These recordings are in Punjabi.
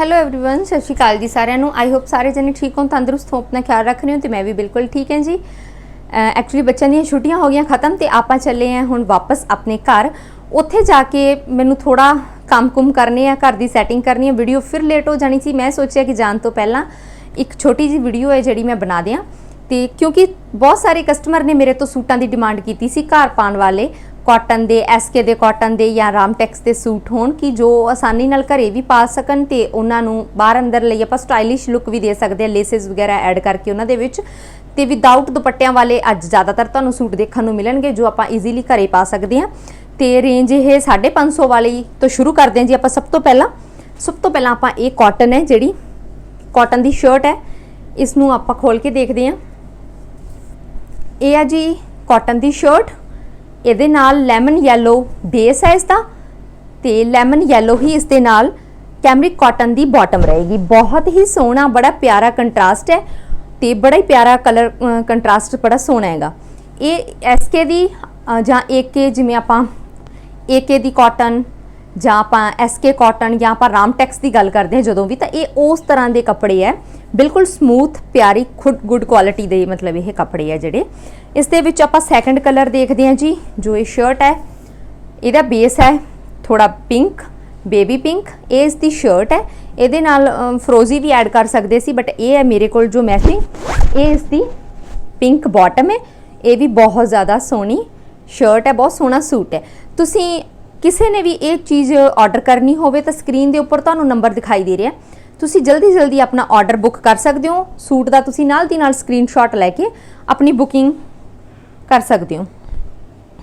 ਹੈਲੋ एवरीवन ਸਤਿ ਸ਼੍ਰੀ ਅਕਾਲ ਜੀ ਸਾਰਿਆਂ ਨੂੰ ਆਈ ਹੋਪ ਸਾਰੇ ਜਣੇ ਠੀਕ ਹੋ ਤੰਦਰੁਸਤ ਹੋ ਆਪਣਾ ਖਿਆਲ ਰੱਖ ਰਹੇ ਹੋ ਤੇ ਮੈਂ ਵੀ ਬਿਲਕੁਲ ਠੀਕ ਹਾਂ ਜੀ ਐਕਚੁਅਲੀ ਬੱਚਿਆਂ ਦੀਆਂ ਛੁੱਟੀਆਂ ਹੋ ਗਈਆਂ ਖਤਮ ਤੇ ਆਪਾਂ ਚੱਲੇ ਆਂ ਹੁਣ ਵਾਪਸ ਆਪਣੇ ਘਰ ਉੱਥੇ ਜਾ ਕੇ ਮੈਨੂੰ ਥੋੜਾ ਕੰਮ-ਕੁਮ ਕਰਨੇ ਆ ਘਰ ਦੀ ਸੈਟਿੰਗ ਕਰਨੀ ਹੈ ਵੀਡੀਓ ਫਿਰ ਲੇਟ ਹੋ ਜਾਣੀ ਸੀ ਮੈਂ ਸੋਚਿਆ ਕਿ ਜਾਣ ਤੋਂ ਪਹਿਲਾਂ ਇੱਕ ਛੋਟੀ ਜੀ ਵੀਡੀਓ ਹੈ ਜਿਹੜੀ ਮੈਂ ਬਣਾ ਦਿਆਂ ਤੇ ਕਿਉਂਕਿ ਬਹੁਤ ਸਾਰੇ ਕਸਟਮਰ ਨੇ ਮੇਰੇ ਤੋਂ ਸੂਟਾਂ ਦੀ ਡਿਮਾਂਡ ਕੀਤੀ ਸੀ ਘਰ ਪਾਉਣ ਵਾਲੇ ਕਾਟਨ ਦੇ ਐਸਕੇ ਦੇ ਕਾਟਨ ਦੇ ਜਾਂ ਰਾਮਟੈਕਸ ਦੇ ਸੂਟ ਹੋਣ ਕਿ ਜੋ ਆਸਾਨੀ ਨਾਲ ਘਰੇ ਵੀ ਪਾ ਸਕਣ ਤੇ ਉਹਨਾਂ ਨੂੰ ਬਾਹਰ ਅੰਦਰ ਲਈ ਆਪਾਂ ਸਟਾਈਲਿਸ਼ ਲੁੱਕ ਵੀ ਦੇ ਸਕਦੇ ਆ ਲੇਸਿਸ ਵਗੈਰਾ ਐਡ ਕਰਕੇ ਉਹਨਾਂ ਦੇ ਵਿੱਚ। ਤੇ ਵਿਦਆਊਟ ਦੁਪੱਟਿਆਂ ਵਾਲੇ ਅੱਜ ਜ਼ਿਆਦਾਤਰ ਤੁਹਾਨੂੰ ਸੂਟ ਦੇਖਣ ਨੂੰ ਮਿਲਣਗੇ ਜੋ ਆਪਾਂ ਈਜ਼ੀਲੀ ਘਰੇ ਪਾ ਸਕਦੇ ਆ। ਤੇ ਰੇਂਜ ਇਹ 550 ਵਾਲੀ ਤੋਂ ਸ਼ੁਰੂ ਕਰਦੇ ਹਾਂ ਜੀ ਆਪਾਂ ਸਭ ਤੋਂ ਪਹਿਲਾਂ। ਸਭ ਤੋਂ ਪਹਿਲਾਂ ਆਪਾਂ ਇਹ ਕਾਟਨ ਹੈ ਜਿਹੜੀ ਕਾਟਨ ਦੀ ਸ਼ਰਟ ਹੈ ਇਸ ਨੂੰ ਆਪਾਂ ਖੋਲ ਕੇ ਦੇਖਦੇ ਹਾਂ। ਇਹ ਆ ਜੀ ਕਾਟਨ ਦੀ ਸ਼ਰਟ ਇਹਦੇ ਨਾਲ ਲੈਮਨ ਯੈਲੋ ਬੇਸ ਹੈ ਇਸ ਦਾ ਤੇ ਲੈਮਨ ਯੈਲੋ ਹੀ ਇਸ ਦੇ ਨਾਲ ਕੈਮਰਿਕ ਕਾਟਨ ਦੀ ਬਾਟਮ ਰਹੇਗੀ। ਬਹੁਤ ਹੀ ਸੋਹਣਾ ਬੜਾ ਪਿਆਰਾ ਕੰਟਰਾਸਟ ਹੈ ਤੇ ਬੜਾ ਹੀ ਪਿਆਰਾ ਕਲਰ ਕੰਟਰਾਸਟ ਬੜਾ ਸੋਹਣਾ ਹੈਗਾ। ਇਹ ਐਸਕੇ ਦੀ ਅ, ਜਾਂ ਏਕੇ ਜਿਵੇਂ ਆਪਾਂ ਏਕੇ ਦੀ ਕਾਟਨ ਜਾਂ ਆਪਾਂ ਐਸਕੇ ਕਾਟਨ ਜਾਂ ਆਪਾਂ ਰਾਮਟੈਕਸ ਦੀ ਗੱਲ ਕਰਦੇ ਹਾਂ ਜਦੋਂ ਵੀ ਤਾਂ ਇਹ ਉਸ ਤਰ੍ਹਾਂ ਦੇ ਕੱਪੜੇ ਹੈ। ਬਿਲਕੁਲ ਸਮੂਥ ਪਿਆਰੀ, ਖੁਦ ਗੁੱਡ ਕੁਆਲਿਟੀ ਦੇ ਮਤਲਬ ਇਹ ਕੱਪੜੇ ਹੈ ਜਿਹੜੇ। ਇਸ ਦੇ ਵਿੱਚ ਆਪਾਂ ਸੈਕੰਡ ਕਲਰ ਦੇਖਦੇ ਹਾਂ ਜੀ, ਜੋ ਇਹ ਸ਼ਰਟ ਹੈ। ਇਹਦਾ ਬੇਸ ਹੈ ਥੋੜਾ ਪਿੰਕ ਬੇਬੀ ਪਿੰਕ ਇਹ ਇਸ ਦੀ ਸ਼ਰਟ ਹੈ। ਇਹਦੇ ਨਾਲ ਫਰੋਜ਼ੀ ਵੀ ਐਡ ਕਰ ਸਕਦੇ ਸੀ ਬਟ ਇਹ ਹੈ ਮੇਰੇ ਕੋਲ ਜੋ ਮੈਚਿੰਗ ਇਹ ਇਸ ਦੀ ਪਿੰਕ ਬਾਟਮ ਹੈ। ਇਹ ਵੀ ਬਹੁਤ ਜ਼ਿਆਦਾ ਸੋਹਣੀ ਸ਼ਰਟ ਹੈ, ਬਹੁਤ ਸੋਹਣਾ ਸੂਟ ਹੈ। ਤੁਸੀਂ ਕਿਸੇ ਨੇ ਵੀ ਇਹ ਚੀਜ਼ ਆਰਡਰ ਕਰਨੀ ਹੋਵੇ ਤਾਂ ਸਕਰੀਨ ਦੇ ਉੱਪਰ ਤੁਹਾਨੂੰ ਨੰਬਰ ਦਿਖਾਈ ਦੇ ਰਿਹਾ। ਤੁਸੀਂ ਜਲਦੀ ਜਲਦੀ ਆਪਣਾ ਆਰਡਰ ਬੁੱਕ ਕਰ ਸਕਦੇ ਹੋ। ਸੂਟ ਦਾ ਤੁਸੀਂ ਨਾਲ ਦੀ ਨਾਲ ਸਕਰੀਨਸ਼ਾਟ ਲੈ ਕੇ ਆਪਣੀ ਬੁਕਿੰਗ ਕਰ ਸਕਦੇ ਹੋ।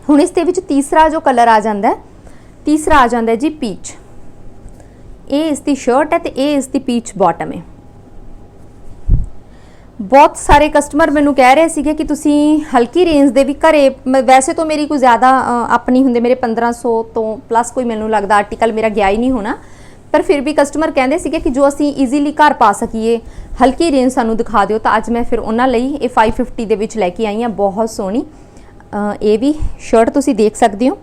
ਹੁਣ ਇਸ ਦੇ ਵਿੱਚ ਤੀਸਰਾ ਜੋ ਕਲਰ ਆ ਜਾਂਦਾ ਹੈ ਤੀਸਰਾ ਆ ਜਾਂਦਾ ਹੈ ਜੀ ਪੀਚ ਇਹ ਇਸ ਦੀ ਸ਼ਰਟ ਹੈ ਤੇ ਇਹ ਇਸ ਦੀ ਪੀਚ ਬਾਟਮ ਹੈ। ਬਹੁਤ ਸਾਰੇ ਕਸਟਮਰ ਮੈਨੂੰ ਕਹਿ ਰਹੇ ਸੀਗੇ ਕਿ ਤੁਸੀਂ ਹਲਕੀ ਰੇਂਜ ਦੇ ਵੀ ਘਰੇ ਮ- ਵੈਸੇ ਤਾਂ ਮੇਰੀ ਕੋਈ ਜ਼ਿਆਦਾ ਅ, ਆਪਣੀ ਹੁੰਦੇ ਮੇਰੇ 1500 ਤੋਂ ਪਲੱਸ ਕੋਈ ਮੈਨੂੰ ਲੱਗਦਾ ਆਰਟੀਕਲ ਮੇਰਾ ਗਿਆ ਹੀ ਨਹੀਂ ਹੋਣਾ। ਪਰ ਫਿਰ ਵੀ ਕਸਟਮਰ ਕਹਿੰਦੇ ਸੀਗੇ ਕਿ ਜੋ ਅਸੀਂ ਈਜ਼ੀਲੀ ਘਰ ਪਾ ਸਕੀਏ, ਹਲਕੀ ਰੇਂਜ ਸਾਨੂੰ ਦਿਖਾ ਦਿਓ, ਤਾਂ ਅੱਜ ਮੈਂ ਫਿਰ ਉਹਨਾਂ ਲਈ ਇਹ 550 ਦੇ ਵਿੱਚ ਲੈ ਕੇ ਆਈ ਹਾਂ, ਬਹੁਤ ਸੋਹਣੀ। ਇਹ ਵੀ ਸ਼ਰਟ ਤੁਸੀਂ ਦੇਖ ਸਕਦੇ ਹੋ।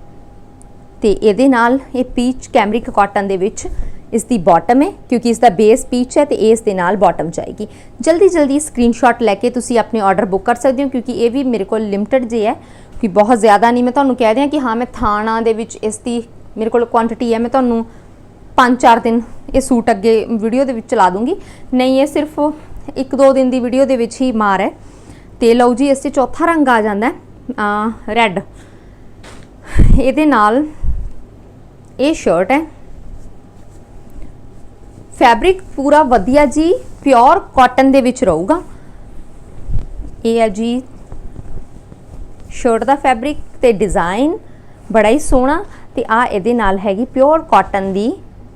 ਤੇ ਇਹਦੇ ਨਾਲ ਇਹ ਪੀਚ ਕੈਮਰਿਕ ਕਾਟਨ ਦੇ ਵਿੱਚ ਇਸ ਦੀ ਬਾਟਮ ਹੈ, ਕਿਉਂਕਿ ਇਸ ਦਾ ਬੇਸ ਪੀਚ ਹੈ ਤੇ ਇਸ ਦੇ ਨਾਲ ਬਾਟਮ ਜਾਏਗੀ। ਜਲਦੀ ਜਲਦੀ ਸਕਰੀਨਸ਼ਾਟ ਲੈ ਕੇ ਤੁਸੀਂ ਆਪਣੇ ਆਰਡਰ ਬੁੱਕ ਕਰ ਸਕਦੇ ਹੋ, ਕਿਉਂਕਿ ਇਹ ਵੀ ਮੇਰੇ ਕੋਲ ਲਿਮਟਿਡ ਜੇ ਹੈ, ਕਿ ਬਹੁਤ ਜ਼ਿਆਦਾ ਨਹੀਂ। ਮੈਂ ਤੁਹਾਨੂੰ ਕਹਿ ਦਿਆਂ ਕਿ ਹਾਂ, ਮੈਂ ਥਾਣਾ ਦੇ ਵਿੱਚ ਇਸ ਦੀ ਮੇਰੇ ਕੋਲ ਕੁਆਂਟੀਟੀ ਹੈ, ਮੈਂ ਤੁਹਾਨੂੰ 5-4 ਦਿਨ ਇਹ ਸੂਟ ਅੱਗੇ ਵੀਡੀਓ ਦੇ ਵਿੱਚ ਚਲਾ ਦੂੰਗੀ। ਨਹੀਂ, ਇਹ ਸਿਰਫ 1-2 ਦਿਨ ਦੀ ਵੀਡੀਓ ਦੇ ਵਿੱਚ ਹੀ ਮਾਰ ਹੈ। ਤੇ ਲਓ ਜੀ, ਇਸ 'ਚ ਚੌਥਾ ਰੰਗ ਆ ਜਾਂਦਾ ਹੈ ਰੈੱਡ। ਇਹਦੇ ਨਾਲ ਇਹ ਸ਼ਰਟ ਹੈ। ਫੈਬਰਿਕ ਪੂਰਾ ਵਧੀਆ ਜੀ, ਪਿਓਰ ਕਾਟਨ ਦੇ ਵਿੱਚ ਰਹੂਗਾ। ਇਹ ਹੈ ਜੀ ਸ਼ਰਟ ਦਾ ਫੈਬਰਿਕ ਤੇ ਡਿਜ਼ਾਈਨ ਬੜਾ ਹੀ ਸੋਹਣਾ। ਤੇ ਆ ਇਹਦੇ ਨਾਲ ਹੈਗੀ ਪਿਓਰ ਕਾਟਨ ਦੀ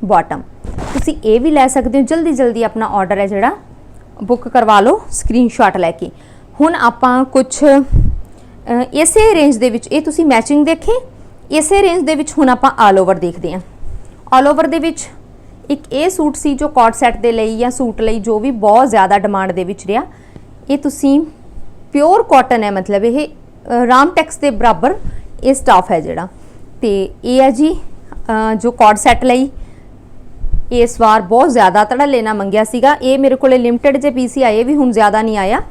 ਬਾਟਮ ਤੁਸੀਂ ਇਹ ਵੀ ਲੈ ਸਕਦੇ ਹੋ। ਜਲਦੀ ਜਲਦੀ ਆਪਣਾ ਆਰਡਰ ਹੈ ਜਿਹੜਾ। ਬੁੱਕ ਕਰਵਾ ਲਓ ਸਕਰੀਨਸ਼ਾਟ ਲੈ ਕੇ। ਹੁਣ ਆਪਾਂ ਕੁਝ ਇਸੇ ਰੇਂਜ ਦੇ ਵਿੱਚ, ਇਹ ਤੁਸੀਂ ਮੈਚਿੰਗ ਦੇਖੇ? ਇਸੇ ਰੇਂਜ ਦੇ ਵਿੱਚ ਹੁਣ ਆਪਾਂ ਆਲ ਓਵਰ ਦੇਖਦੇ ਹਾਂ। ਆਲ ਓਵਰ ਦੇ ਵਿੱਚ ਇੱਕ ਇਹ ਸੂਟ ਸੀ ਜੋ ਕੋਟ ਸੈਟ ਦੇ ਲਈ ਜਾਂ ਸੂਟ ਲਈ ਜੋ ਵੀ ਬਹੁਤ ਜ਼ਿਆਦਾ ਡਿਮਾਂਡ ਦੇ ਵਿੱਚ ਰਿਹਾ। ਇਹ ਤੁਸੀਂ ਪਿਓਰ ਕਾਟਨ ਹੈ, ਮਤਲਬ ਇਹ ਰਾਮ ਟੈਕਸ ਦੇ ਬਰਾਬਰ ਇਹ ਸਟਾਫ ਹੈ ਜਿਹੜਾ। ਤੇ ਇਹ ਹੈ ਜੀ ਜੋ ਕੋਟ ਸੈਟ ਲਈ ਇਸ ਵਾਰ ਬਹੁਤ ਜ਼ਿਆਦਾ ਤੜਾ ਲੈਣਾ ਮੰਗਿਆ ਸੀਗਾ। ਇਹ ਮੇਰੇ ਕੋਲੇ ਲਿਮਟਿਡ ਜੇ ਪੀਸੀ ਆਏ ਵੀ ਹੁਣ ਜ਼ਿਆਦਾ ਨਹੀਂ ਆਇਆ।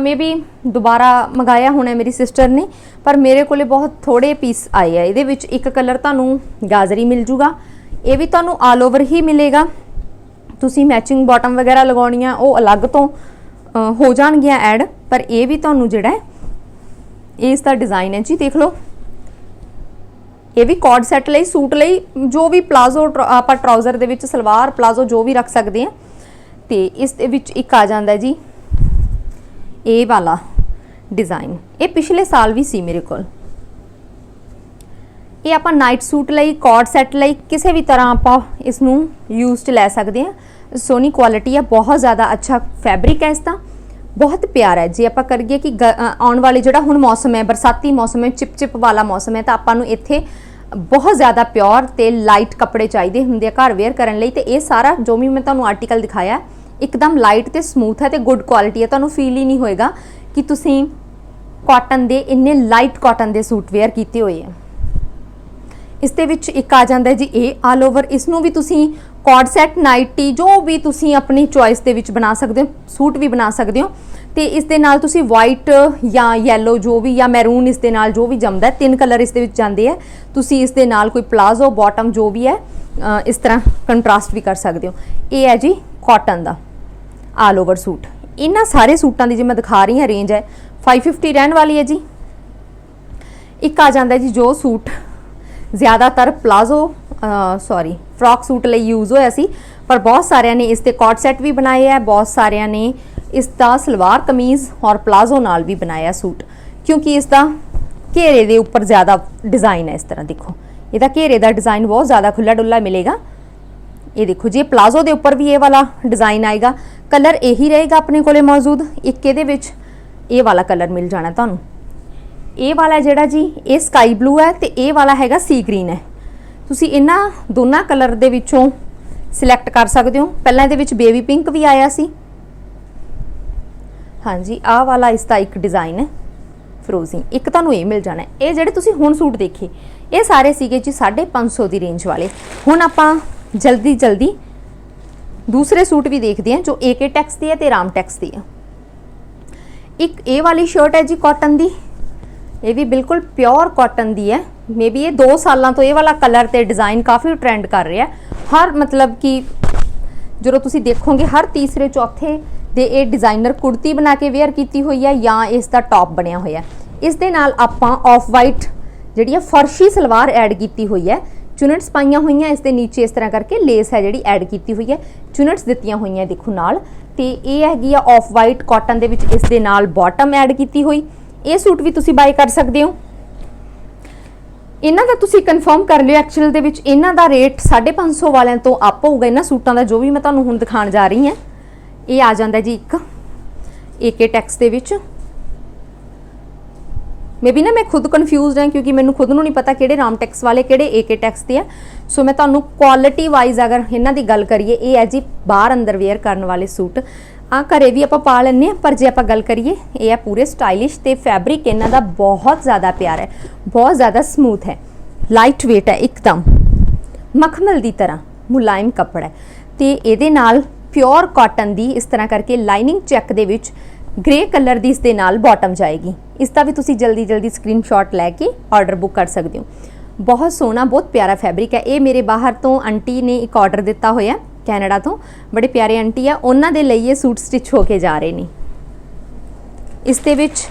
ਮੇ ਵੀ ਦੁਬਾਰਾ ਮੰਗਾਇਆ ਹੋਣਾ ਮੇਰੀ ਸਿਸਟਰ ਨੇ, ਪਰ ਮੇਰੇ ਕੋਲੇ ਬਹੁਤ ਥੋੜੇ ਪੀਸ ਆਏ ਆ। ਇਹਦੇ ਵਿੱਚ ਇੱਕ ਕਲਰ ਤੁਹਾਨੂੰ ਗਾਜ਼ਰੀ ਮਿਲ ਜੂਗਾ। ਇਹ ਵੀ ਤੁਹਾਨੂੰ ਆਲ ਓਵਰ ਹੀ ਮਿਲੇਗਾ। ਤੁਸੀਂ ਮੈਚਿੰਗ ਬਾਟਮ ਵਗੈਰਾ ਲਗਾਉਣੀਆਂ, ਉਹ ਅਲੱਗ ਤੋਂ ਹੋ ਜਾਣਗੀਆਂ ਐਡ ਪਰ ਇਹ ਵੀ ਤੁਹਾਨੂੰ ਜਿਹੜਾ ਹੈ, ਇਸ ਦਾ ਡਿਜ਼ਾਈਨ ਹੈ ਜੀ, ਦੇਖ ਲਓ। ਇਹ ਵੀ ਕੋਡ ਸੈੱਟ ਲਈ, ਸੂਟ ਲਈ, ਜੋ ਵੀ ਪਲਾਜ਼ੋ ਟਰ- ਆਪਾਂ ਟਰਾਊਜ਼ਰ ਦੇ ਵਿੱਚ ਸਲਵਾਰ ਪਲਾਜ਼ੋ ਜੋ ਵੀ ਰੱਖ ਸਕਦੇ ਆ ਤੇ ਇਸ ਦੇ ਵਿੱਚ ਇੱਕ ਆ ਜਾਂਦਾ ਜੀ, ਇਹ ਵਾਲਾ ਡਿਜ਼ਾਈਨ ਇਹ ਪਿਛਲੇ ਸਾਲ ਵੀ ਸੀ ਮੇਰੇ ਕੋਲ। ਇਹ ਆਪਾਂ ਨਾਈਟ ਸੂਟ ਲਈ ਕੋਡ ਸੈੱਟ ਲਈ, ਕਿਸੇ ਵੀ ਤਰ੍ਹਾਂ ਆਪਾਂ ਇਸ ਨੂੰ ਯੂਜ਼ 'ਚ ਲੈ ਸਕਦੇ ਹਾਂ। ਸੋਹਣੀ ਕੁਆਲਿਟੀ ਹੈ ਬਹੁਤ ਜ਼ਿਆਦਾ ਅੱਛਾ ਫੈਬਰਿਕ ਹੈ ਇਸ ਦਾ ਬਹੁਤ ਪਿਆਰਾ ਹੈ। ਜੇ ਆਪਾਂ ਕਰੀਏ ਕਿ ਗ- ਆਉਣ ਵਾਲੇ ਜਿਹੜਾ ਹੁਣ ਮੌਸਮ ਹੈ, ਬਰਸਾਤੀ ਮੌਸਮ ਹੈ, ਚਿਪਚਿਪ ਵਾਲਾ ਮੌਸਮ ਹੈ, ਤਾਂ ਆਪਾਂ ਨੂੰ ਇੱਥੇ ਬਹੁਤ ਜ਼ਿਆਦਾ ਪਿਓਰ ਤੇ ਲਾਈਟ ਕੱਪੜੇ ਚਾਹੀਦੇ ਹੁੰਦੇ ਆ ਘਰ ਵੇਅਰ ਕਰਨ ਲਈ ਤੇ ਇਹ ਸਾਰਾ ਜੋ ਵੀ ਮੈਂ ਤੁਹਾਨੂੰ ਆਰਟੀਕਲ ਦਿਖਾਇਆ ਇੱਕਦਮ ਲਾਈਟ ਤੇ ਸਮੂਥ ਹੈ ਤੇ ਗੁੱਡ ਕੁਆਲਿਟੀ ਹੈ, ਤੁਹਾਨੂੰ ਫੀਲ ਹੀ ਨਹੀਂ ਹੋਏਗਾ ਕਿ ਤੁਸੀਂ ਕਾਟਨ ਦੇ ਇੰਨੇ ਲਾਈਟ ਕਾਟਨ ਦੇ ਸੂਟ ਵੇਅਰ ਕੀਤੇ ਹੋਏ ਆ। ਇਸ ਦੇ ਵਿੱਚ ਇੱਕ ਆ ਜਾਂਦਾ ਜੀ, ਇਹ ਆਲ ਓਵਰ ਇਸ ਨੂੰ ਵੀ ਤੁਸੀਂ ਕੋਡ ਸੈਟ ਨਾਈਟੀ ਜੋ ਵੀ ਤੁਸੀਂ ਆਪਣੀ ਚੁਆਇਸ ਦੇ ਵਿੱਚ ਬਣਾ ਸਕਦੇ ਹੋ, ਸੂਟ ਵੀ ਬਣਾ ਸਕਦੇ ਹੋ ਤੇ ਇਸ ਦੇ ਨਾਲ ਤੁਸੀਂ ਵਾਈਟ ਜਾਂ ਯੈਲੋ ਜੋ ਵੀ ਜਾਂ ਮੈਰੂਨ ਇਸ ਦੇ ਨਾਲ ਜੋ ਵੀ ਜੰਮਦਾ ਤਿੰਨ ਕਲਰ ਇਸ ਦੇ ਵਿੱਚ ਜਾਂਦੇ ਆ ਤੁਸੀਂ ਇਸ ਦੇ ਨਾਲ ਕੋਈ ਪਲਾਜ਼ੋ ਬਾਟਮ ਜੋ ਵੀ ਹੈ ਇਸ ਤਰ੍ਹਾਂ ਕੰਟਰਾਸਟ ਵੀ ਕਰ ਸਕਦੇ ਹੋ। ਇਹ ਹੈ ਜੀ ਕਾਟਨ ਦਾ ਆਲ ਓਵਰ ਸੂਟ ਇਹਨਾਂ ਸਾਰੇ ਸੂਟਾਂ ਦੀ ਜੇ ਮੈਂ ਦਿਖਾ ਰਹੀ ਹਾਂ ਰੇਂਜ ਹੈ। 550 ਰਹਿਣ ਵਾਲੀ ਹੈ ਜੀ। ਇੱਕ ਆ ਜਾਂਦਾ ਜੀ ਜੋ ਸੂਟ ਜ਼ਿਆਦਾਤਰ ਪਲਾਜ਼ੋ ਸੌਰੀ ਫਰॉक ਸੂਟ ਲਈ ਯੂਜ਼ ਹੋਇਆ ਸੀ। ਪਰ ਬਹੁਤ ਸਾਰਿਆਂ ਨੇ ਇਸ ਤੇ ਕੋਟ ਸੈਟ ਵੀ ਬਣਾਏ ਆ ਬਹੁਤ ਸਾਰਿਆਂ ਨੇ ਇਸ ਦਾ ਸਲਵਾਰ ਕਮੀਜ਼ ਔਰ ਪਲਾਜ਼ੋ ਨਾਲ ਵੀ ਬਣਾਇਆ ਸੂਟ। ਕਿਉਂਕਿ ਇਸ ਦਾ ਘੇਰੇ ਦੇ ਉੱਪਰ ਜ਼ਿਆਦਾ ਡਿਜ਼ਾਈਨ ਹੈ ਇਸ ਤਰ੍ਹਾਂ, ਦੇਖੋ। ਇਹਦਾ ਘੇਰੇ ਦਾ ਡਿਜ਼ਾਈਨ ਬਹੁਤ ਜ਼ਿਆਦਾ ਖੁੱਲਾ ਡੁੱਲਾ ਮਿਲੇਗਾ। ਇਹ ਦੇਖੋ ਜੀ ਇਹ ਪਲਾਜ਼ੋ ਦੇ ਉੱਪਰ ਵੀ ਇਹ ਵਾਲਾ ਡਿਜ਼ਾਈਨ ਆਏਗਾ। ਕਲਰ ਇਹੀ ਰਹੇਗਾ ਆਪਣੇ ਕੋਲੇ ਮੌਜੂਦ, ਇੱਕ ਇਹਦੇ ਵਿੱਚ ਇਹ ਵਾਲਾ ਕਲਰ ਮਿਲ ਜਾਣਾ ਤੁਹਾਨੂੰ। ਇਹ ਵਾਲਾ ਜਿਹੜਾ ਜੀ, ਇਹ ਸਕਾਈ ਬਲੂ ਹੈ ਤੇ ਇਹ ਵਾਲਾ ਹੈਗਾ ਸੀ ਗ੍ਰੀਨ ਹੈ। ਤੁਸੀਂ ਇਹਨਾਂ ਦੋਨਾਂ ਕਲਰ ਦੇ ਵਿੱਚੋਂ ਸਿਲੈਕਟ ਕਰ ਸਕਦੇ ਹੋ। ਪਹਿਲਾਂ ਇਹਦੇ ਵਿੱਚ ਬੇਬੀ ਪਿੰਕ ਵੀ ਆਇਆ ਸੀ। ਹਾਂਜੀ, ਆਹ ਵਾਲਾ ਇਸ ਦਾ ਇੱਕ ਡਿਜ਼ਾਈਨ ਹੈ ਫਰੋਜ਼ੀ ਇੱਕ ਤੁਹਾਨੂੰ ਇਹ ਮਿਲ ਜਾਣਾ ਇਹ ਜਿਹੜੇ ਤੁਸੀਂ ਹੁਣ ਸੂਟ ਦੇਖੇ, ਇਹ ਸਾਰੇ ਸੀਗੇ ਜੀ 550 ਦੀ ਰੇਂਜ ਵਾਲੇ। ਹੁਣ ਆਪਾਂ ਜਲਦੀ ਜਲਦੀ ਦੂਸਰੇ ਸੂਟ ਵੀ ਦੇਖਦੇ ਹਾਂ, ਜੋ ਏਕੇ ਟੈਕਸ ਦੀ ਹੈ ਤੇ ਰਾਮ ਟੈਕਸ ਦੀ ਹੈ ਇੱਕ ਇਹ ਵਾਲੀ ਸ਼ਰਟ ਹੈ ਜੀ ਕਾਟਨ ਦੀ। ਇਹ ਵੀ ਬਿਲਕੁਲ ਪਿਓਰ ਕਾਟਨ ਦੀ ਹੈ। ਮੇਬੀ ਇਹ 2 ਸਾਲਾਂ ਤੋਂ ਇਹ ਵਾਲਾ ਕਲਰ ਤੇ ਡਿਜ਼ਾਈਨ ਕਾਫੀ ਟ੍ਰੈਂਡ ਕਰ ਰਿਹਾ ਹਰ ਮਤਲਬ ਕਿ ਜਦੋਂ ਤੁਸੀਂ ਦੇਖੋਗੇ, ਹਰ ਤੀਸਰੇ, ਚੌਥੇ ਦੇ ਇਹ ਡਿਜ਼ਾਈਨਰ ਕੁੜਤੀ ਬਣਾ ਕੇ ਵੇਅਰ ਕੀਤੀ ਹੋਈ ਹੈ ਜਾਂ ਇਸ ਦਾ ਟੌਪ ਬਣਿਆ ਹੋਇਆ ਇਸ ਦੇ ਨਾਲ ਆਪਾਂ ਆਫ ਵਾਈਟ ਜਿਹੜੀ ਹੈ ਫਰਸ਼ੀ ਸਲਵਾਰ ਐਡ ਕੀਤੀ ਹੋਈ ਹੈ। ਚੁਨਟਸ ਪਾਈਆਂ ਹੋਈਆਂ, ਇਸ ਦੇ ਨੀਚੇ ਇਸ ਤਰ੍ਹਾਂ ਕਰਕੇ ਲੇਸ ਹੈ ਜਿਹੜੀ ਐਡ ਕੀਤੀ ਹੋਈ ਹੈ। ਚੁਨਟਸ ਦਿੱਤੀਆਂ ਹੋਈਆਂ ਦੇਖੋ ਨਾਲ। ਤੇ ਇਹ ਹੈਗੀ ਆ ਆਫ ਵਾਈਟ ਕਾਟਨ ਦੇ ਵਿੱਚ ਇਸ ਦੇ ਨਾਲ ਬਾਟਮ ਐਡ ਕੀਤੀ ਹੋਈ। ਇਹ ਸੂਟ ਵੀ ਤੁਸੀਂ ਬਾਈ ਕਰ ਸਕਦੇ ਹੋ। ਇਹਨਾਂ ਦਾ ਤੁਸੀਂ ਕਨਫਰਮ ਕਰ ਲਿਓ ਐਕਚੁਅਲ ਦੇ ਵਿੱਚ। ਇਹਨਾਂ ਦਾ ਰੇਟ 550 ਵਾਲਿਆਂ ਤੋਂ ਅਪ ਹੋਊਗਾ। ਇਹਨਾਂ ਸੂਟਾਂ ਦਾ ਜੋ ਵੀ ਮੈਂ ਤੁਹਾਨੂੰ ਹੁਣ ਦਿਖਾਉਣ ਜਾ ਰਹੀ ਹਾਂ। ਇਹ ਆ ਜਾਂਦਾ ਜੀ ਇੱਕ, ਏਕੇ ਟੈਕਸ ਦੇ ਵਿੱਚ। ਮੇਬੀ ਨਾ ਮੈਂ ਖੁਦ ਕਨਫਿਊਜ਼ਡ ਹਾਂ ਕਿਉਂਕਿ ਮੈਨੂੰ ਖੁਦ ਨੂੰ ਨਹੀਂ ਪਤਾ ਕਿਹੜੇ ਰਾਮ ਟੈਕਸ ਵਾਲੇ ਕਿਹੜੇ ਏਕੇ ਟੈਕਸ ਦੇ ਆ। ਸੋ ਮੈਂ ਤੁਹਾਨੂੰ ਕੁਆਲਿਟੀ ਵਾਈਜ਼ ਅਗਰ ਇਹਨਾਂ ਦੀ ਗੱਲ ਕਰੀਏ, ਇਹ ਹੈ ਜੀ ਬਾਹਰ ਅੰਦਰ ਵੇਅਰ ਕਰਨ ਵਾਲੇ ਸੂਟ। ਆ ਘਰੇ ਵੀ ਆਪਾਂ ਪਾ ਲੈਂਦੇ ਆ ਪਰ ਜੇ ਆਪਾਂ ਗੱਲ ਕਰੀਏ, ਇਹ ਹੈ ਪੂਰੇ ਸਟਾਈਲਿਸ਼ ਤੇ ਫੈਬਰਿਕ ਇਹਨਾਂ ਦਾ ਬਹੁਤ ਜ਼ਿਆਦਾ ਪਿਆਰਾ ਹੈ, ਬਹੁਤ ਜ਼ਿਆਦਾ ਸਮੂਥ ਹੈ ਲਾਈਟ weight ਹੈ ਇੱਕਦਮ। ਮਖਮਲ ਦੀ ਤਰ੍ਹਾਂ, ਮੁਲਾਇਮ ਕੱਪੜਾ ਹੈ। ਤੇ ਇਹਦੇ ਨਾਲ ਪਿਓਰ ਕਾਟਨ ਦੀ ਇਸ ਤਰ੍ਹਾਂ ਕਰਕੇ ਲਾਈਨਿੰਗ ਚੈੱਕ ਦੇ ਵਿੱਚ ਗ੍ਰੇ ਕਲਰ ਦੀ ਇਸ ਦੇ ਨਾਲ ਬਾਟਮ ਜਾਏਗੀ। ਇਸ ਦਾ ਵੀ ਤੁਸੀਂ ਜਲਦੀ ਜਲਦੀ ਸਕਰੀਨਸ਼ਾਟ ਲੈ ਕੇ ਆਰਡਰ ਬੁੱਕ ਕਰ ਸਕਦੇ ਹੋ। ਬਹੁਤ ਸੋਹਣਾ, ਬਹੁਤ ਪਿਆਰਾ ਫੈਬਰਿਕ ਹੈ। ਇਹ ਮੇਰੇ ਬਾਹਰ ਤੋਂ ਆਂਟੀ ਨੇ ਇੱਕ ਆਰਡਰ ਦਿੱਤਾ ਹੋਇਆ ਕੈਨੇਡਾ ਤੋਂ। ਬੜੇ ਪਿਆਰੇ ਆਂਟੀ ਆ। ਉਹਨਾਂ ਦੇ ਲਈ ਇਹ ਸੂਟ ਸਟਿਚ ਹੋ ਕੇ ਜਾ ਰਹੇ ਨੇ। ਇਸ ਦੇ ਵਿੱਚ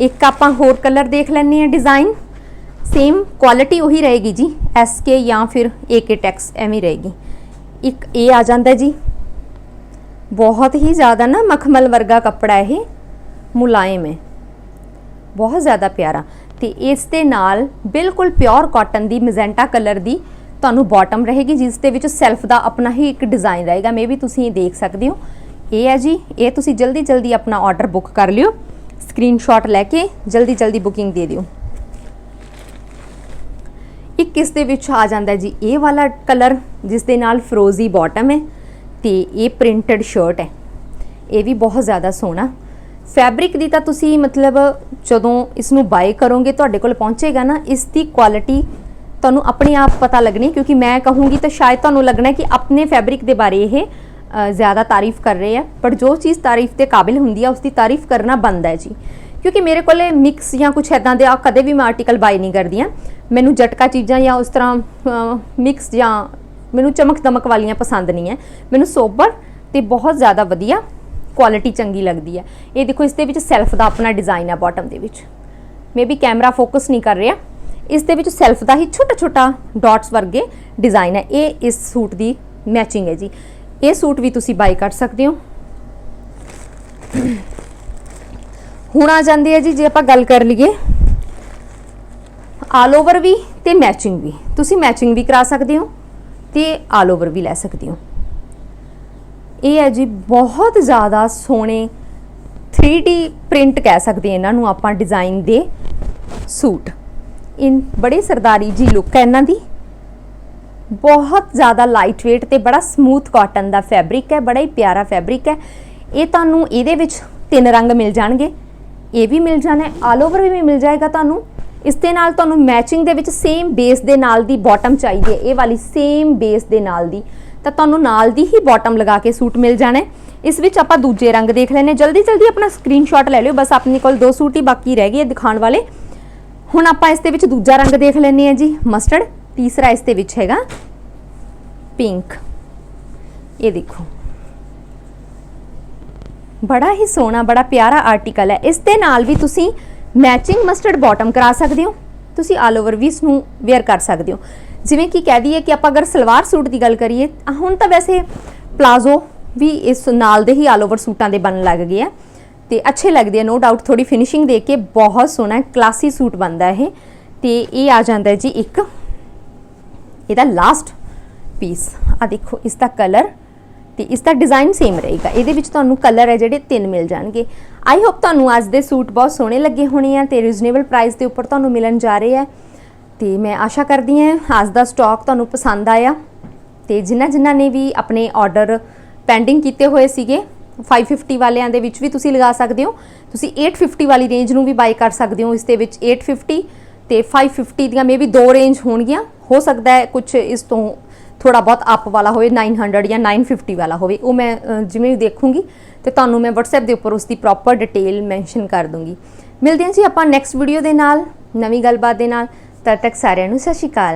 ਇੱਕ ਆਪਾਂ ਹੋਰ ਕਲਰ ਦੇਖ ਲੈਂਦੇ ਹਾਂ ਡਿਜ਼ਾਈਨ ਸੇਮ ਕੁਆਲਿਟੀ ਉਹੀ ਰਹੇਗੀ ਜੀ SK ਜਾਂ ਫਿਰ AK ਟੈਕਸ ਐਵੇਂ ਰਹੇਗੀ। ਇੱਕ ਇਹ ਆ ਜਾਂਦਾ ਜੀ। ਬਹੁਤ ਹੀ ਜ਼ਿਆਦਾ ਨਾ ਮਖਮਲ ਵਰਗਾ ਕੱਪੜਾ ਇਹ ਮੁਲਾਇਮ ਹੈ। ਬਹੁਤ ਜ਼ਿਆਦਾ ਪਿਆਰਾ। ਤੇ ਇਸ ਦੇ ਨਾਲ ਬਿਲਕੁਲ ਪਿਓਰ ਕਾਟਨ ਦੀ ਮੈਜੈਂਟਾ ਕਲਰ ਦੀ ਤੁਹਾਨੂੰ ਬਾਟਮ ਰਹੇਗੀ, ਜਿਸ ਦੇ ਵਿੱਚ ਸੈਲਫ ਦਾ ਆਪਣਾ ਹੀ ਇੱਕ ਡਿਜ਼ਾਈਨ ਰਹੇਗਾ। ਮੇਬੀ ਤੁਸੀਂ ਇਹ ਦੇਖ ਸਕਦੇ ਹੋ। ਇਹ ਹੈ ਜੀ, ਇਹ ਤੁਸੀਂ ਜਲਦੀ ਜਲਦੀ ਆਪਣਾ ਆਰਡਰ ਬੁੱਕ ਕਰ ਲਿਓ। ਸਕਰੀਨਸ਼ਾਟ ਲੈ ਕੇ ਜਲਦੀ ਜਲਦੀ ਬੁਕਿੰਗ ਦੇ ਦਿਓ। ਇੱਕ ਇਸ ਦੇ ਵਿੱਚ ਆ ਜਾਂਦਾ ਜੀ, ਇਹ ਵਾਲਾ ਕਲਰ ਜਿਸ ਦੇ ਨਾਲ ਫਰੋਜ਼ੀ ਬਾਟਮ ਹੈ। ਤੇ ਇਹ ਪ੍ਰਿੰਟਡ ਸ਼ਰਟ ਹੈ। ਇਹ ਵੀ ਬਹੁਤ ਜ਼ਿਆਦਾ ਸੋਹਣਾ। ਫੈਬਰਿਕ ਦੀ ਤਾਂ ਤੁਸੀਂ ਮਤਲਬ ਜਦੋਂ ਇਸ ਨੂੰ ਬਾਏ ਕਰੋਗੇ, ਤੁਹਾਡੇ ਕੋਲ ਪਹੁੰਚੇਗਾ ਨਾ, ਇਸ ਦੀ ਕੁਆਲਿਟੀ ਤੁਹਾਨੂੰ ਆਪਣੇ ਆਪ ਪਤਾ ਲੱਗਣੀ, ਕਿਉਂਕਿ ਮੈਂ ਕਹੂੰਗੀ ਤਾਂ ਸ਼ਾਇਦ ਤੁਹਾਨੂੰ ਲੱਗਣਾ ਕਿ ਆਪਣੇ ਫੈਬਰਿਕ ਦੇ ਬਾਰੇ ਇਹ ਜ਼ਿਆਦਾ ਤਾਰੀਫ ਕਰ ਰਹੇ ਆ। ਪਰ ਜੋ ਚੀਜ਼ ਤਾਰੀਫ ਦੇ ਕਾਬਿਲ ਹੁੰਦੀ ਆ, ਉਸ ਦੀ ਤਾਰੀਫ ਕਰਨਾ ਬਣਦਾ ਹੈ ਜੀ। ਕਿਉਂਕਿ ਮੇਰੇ ਕੋਲੇ ਮਿਕਸ ਜਾਂ ਕੁਝ ਐਦਾਂ ਦੇ ਆ, ਕਦੇ ਵੀ ਮੈਂ ਆਰਟੀਕਲ ਬਾਈ ਨਹੀਂ ਕਰਦੀ ਆ। ਮੈਨੂੰ ਜਟਕਾ ਚੀਜ਼ਾਂ ਜਾਂ ਉਸ ਤਰ੍ਹਾਂ ਮਿਕਸ ਜਾਂ ਮੈਨੂੰ ਚਮਕ ਦਮਕ ਵਾਲੀਆਂ ਪਸੰਦ ਨਹੀਂ ਹੈ ਮੈਨੂੰ ਸੋਬਰ ਤੇ ਬਹੁਤ ਜ਼ਿਆਦਾ ਵਧੀਆ ਕੁਆਲਿਟੀ ਚੰਗੀ ਲੱਗਦੀ ਹੈ ਇਹ ਦੇਖੋ, ਇਸ ਦੇ ਵਿੱਚ ਸੈਲਫ ਦਾ ਆਪਣਾ ਡਿਜ਼ਾਈਨ ਹੈ ਬਾਟਮ ਦੇ ਵਿੱਚ। ਮੇਬੀ ਕੈਮਰਾ ਫੋਕਸ ਨਹੀਂ ਕਰ ਰਿਹਾ। ਇਸ ਦੇ ਵਿੱਚ ਸੈਲਫ ਦਾ ਹੀ ਛੋਟਾ ਛੋਟਾ ਡਾਟਸ ਵਰਗੇ ਡਿਜ਼ਾਈਨ ਹੈ ਇਹ ਇਸ ਸੂਟ ਦੀ ਮੈਚਿੰਗ ਹੈ ਜੀ। ਇਹ ਸੂਟ ਵੀ ਤੁਸੀਂ ਬਾਈ ਕਰ ਸਕਦੇ ਹੋ। ਹੁਣ ਆ ਜਾਂਦੀ ਹੈ ਜੀ, ਜੇ ਆਪਾਂ ਗੱਲ ਕਰ ਲਈਏ ਆਲ ਓਵਰ ਵੀ ਤੇ ਮੈਚਿੰਗ ਵੀ। ਤੁਸੀਂ ਮੈਚਿੰਗ ਵੀ ਕਰਾ ਸਕਦੇ ਹੋ। ਤੇ ਆਲ ਓਵਰ ਵੀ ਲੈ ਸਕਦੇ ਹੋ। ਇਹ ਹੈ ਜੀ ਬਹੁਤ ਜ਼ਿਆਦਾ ਸੋਹਣੇ 3D ਪ੍ਰਿੰਟ ਕਹਿ ਸਕਦੇ ਇਹਨਾਂ ਨੂੰ ਆਪਾਂ ਡਿਜ਼ਾਈਨ ਦੇ ਸੂਟ। ਇਨ ਬੜੇ ਸਰਦਾਰੀ ਜੀ ਲੁੱਕ ਹੈ ਇਹਨਾਂ ਦੀ। ਬਹੁਤ ਜ਼ਿਆਦਾ ਲਾਈਟ weight ਤੇ ਬੜਾ ਸਮੂਥ ਕਾਟਨ ਦਾ ਫੈਬਰਿਕ ਹੈ, ਬੜਾ ਹੀ ਪਿਆਰਾ ਫੈਬਰਿਕ ਹੈ। ਇਹ ਤੁਹਾਨੂੰ ਇਹਦੇ ਵਿੱਚ ਤਿੰਨ ਰੰਗ ਮਿਲ ਜਾਣਗੇ। ਇਹ ਵੀ ਮਿਲ ਜਾਣਾ ਆਲ ਓਵਰ ਵੀ ਮਿਲ ਜਾਏਗਾ ਤੁਹਾਨੂੰ। ਇਸ ਦੇ ਨਾਲ ਤੁਹਾਨੂੰ ਮੈਚਿੰਗ ਦੇ ਵਿੱਚ ਸੇਮ ਬੇਸ ਦੇ ਨਾਲ ਦੀ ਬਾਟਮ ਚਾਹੀਦੀ ਹੈ। ਇਹ ਵਾਲੀ ਸੇਮ ਬੇਸ ਦੇ ਨਾਲ ਦੀ। ਤਾਂ ਤੁਹਾਨੂੰ ਨਾਲ ਦੀ ਹੀ ਬਾਟਮ ਲਗਾ ਕੇ ਸੂਟ ਮਿਲ ਜਾਣਾ ਇਸ ਵਿੱਚ ਆਪਾਂ ਦੂਜੇ ਰੰਗ ਦੇਖ ਲੈਨੇ ਜਲਦੀ ਜਲਦੀ ਆਪਣਾ ਸਕਰੀਨਸ਼ਾਟ ਲੈ ਲਿਓ। ਬਸ ਆਪਣੇ ਕੋਲ ਦੋ ਸੂਟ ਹੀ ਬਾਕੀ ਰਹਿ ਗਏ ਦਿਖਾਉਣ ਵਾਲੇ। ਹੁਣ ਆਪਾਂ ਇਸ ਦੇ ਵਿੱਚ ਦੂਜਾ ਰੰਗ ਦੇਖ ਲੈਨੇ ਆ ਜੀ। ਮਸਟਰਡ ਤੀਸਰਾ ਇਸ ਦੇ ਵਿੱਚ ਹੈਗਾ ਪਿੰਕ ਇਹ ਦੇਖੋ। ਬੜਾ ਹੀ ਸੋਹਣਾ, ਬੜਾ ਪਿਆਰਾ ਆਰਟੀਕਲ ਹੈ। ਇਸ ਦੇ ਨਾਲ ਵੀ ਤੁਸੀਂ ਮੈਚਿੰਗ ਮਸਟਰਡ ਬਾਟਮ ਕਰਾ ਸਕਦੇ ਹੋ। ਤੁਸੀਂ ਆਲ ਓਵਰ ਵੀ ਇਸ ਨੂੰ ਵੇਅਰ ਕਰ ਸਕਦੇ ਹੋ। ਜਿਵੇਂ ਕਿ ਕਹਿ ਦਈਏ ਕਿ ਆਪਾਂ ਅਗਰ ਸਲਵਾਰ ਸੂਟ ਦੀ ਗੱਲ ਕਰੀਏ, ਤਾਂ ਹੁਣ ਤਾਂ ਵੈਸੇ ਪਲਾਜ਼ੋ ਵੀ ਇਸ ਨਾਲ ਦੇ ਹੀ ਆਲ ਓਵਰ ਸੂਟਾਂ ਦੇ ਬਣਨ ਲੱਗ ਗਏ ਆ। ਤੇ ਅੱਛੇ ਲੱਗਦੇ ਆ ਨੋ ਡਾਊਟ ਥੋੜੀ ਫਿਨਿਸ਼ਿੰਗ ਦੇ ਕੇ ਬਹੁਤ ਸੋਹਣਾ ਕਲਾਸੀ ਸੂਟ ਬਣਦਾ ਇਹ। ਤੇ ਇਹ ਆ ਜਾਂਦਾ ਜੀ ਇੱਕ, ਇਹਦਾ ਲਾਸਟ ਪੀਸ ਆ ਦੇਖੋ ਇਸ ਦਾ ਕਲਰ ਤੇ ਇਸ ਦਾ ਡਿਜ਼ਾਈਨ ਸੇਮ ਰਹੇਗਾ। ਇਹਦੇ ਵਿੱਚ ਤੁਹਾਨੂੰ ਕਲਰ ਹੈ ਜਿਹੜੇ ਤਿੰਨ ਮਿਲ ਜਾਣਗੇ। ਆਈ ਹੋਪ ਤੁਹਾਨੂੰ ਅੱਜ ਦੇ ਸੂਟ ਬਹੁਤ ਸੋਹਣੇ ਲੱਗੇ ਹੋਣੇ ਆ ਤੇ ਰੀਜ਼ਨੇਬਲ ਪ੍ਰਾਈਸ ਦੇ ਉੱਪਰ ਤੁਹਾਨੂੰ ਮਿਲਣ ਜਾ ਰਹੇ ਆ। ਤੇ ਮੈਂ ਆਸ਼ਾ ਕਰਦੀ ਹਾਂ ਅੱਜ ਦਾ ਸਟਾਕ ਤੁਹਾਨੂੰ ਪਸੰਦ ਆਇਆ। ਤੇ ਜਿਨ੍ਹਾਂ ਜਿਨ੍ਹਾਂ ਨੇ ਵੀ ਆਪਣੇ ਆਰਡਰ ਪੈਂਡਿੰਗ ਕੀਤੇ ਹੋਏ ਸੀਗੇ 550 ਵਾਲਿਆਂ ਦੇ ਵਿੱਚ ਵੀ ਤੁਸੀਂ ਲਗਾ ਸਕਦੇ ਹੋ। ਤੁਸੀਂ 850 ਵਾਲੀ ਰੇਂਜ ਨੂੰ ਵੀ ਬਾਈ ਕਰ ਸਕਦੇ ਹੋ। ਇਸ ਦੇ ਵਿੱਚ 850 ਤੇ 550 ਦੀਆਂ ਮੇਬੀ ਦੋ ਰੇਂਜ ਹੋਣਗੀਆਂ। ਹੋ ਸਕਦਾ ਹੈ ਕੁਝ ਇਸ ਤੋਂ ਥੋੜਾ ਬਹੁਤ ਅਪ ਵਾਲਾ ਹੋਵੇ 900 ਜਾਂ 950 ਵਾਲਾ ਹੋਵੇ ਉਹ ਮੈਂ ਅ, ਜਿਵੇਂ ਦੇਖੂੰਗੀ ਤੇ ਤੁਹਾਨੂੰ ਮੈਂ WhatsApp ਦੇ ਉੱਪਰ ਉਸ ਦੀ ਪ੍ਰੋਪਰ ਡਿਟੇਲ ਮੈਂਸ਼ਨ ਕਰ ਦੂੰਗੀ। ਮਿਲਦੇ ਹਾਂ ਜੀ ਆਪਾਂ ਨੈਕਸਟ ਵੀਡੀਓ ਦੇ ਨਾਲ ਨਵੀਂ ਗੱਲਬਾਤ ਦੇ ਨਾਲ ਤਦ ਤੱਕ ਸਾਰਿਆਂ ਨੂੰ ਸਤਿ ਸ਼੍ਰੀ ਅਕਾਲ।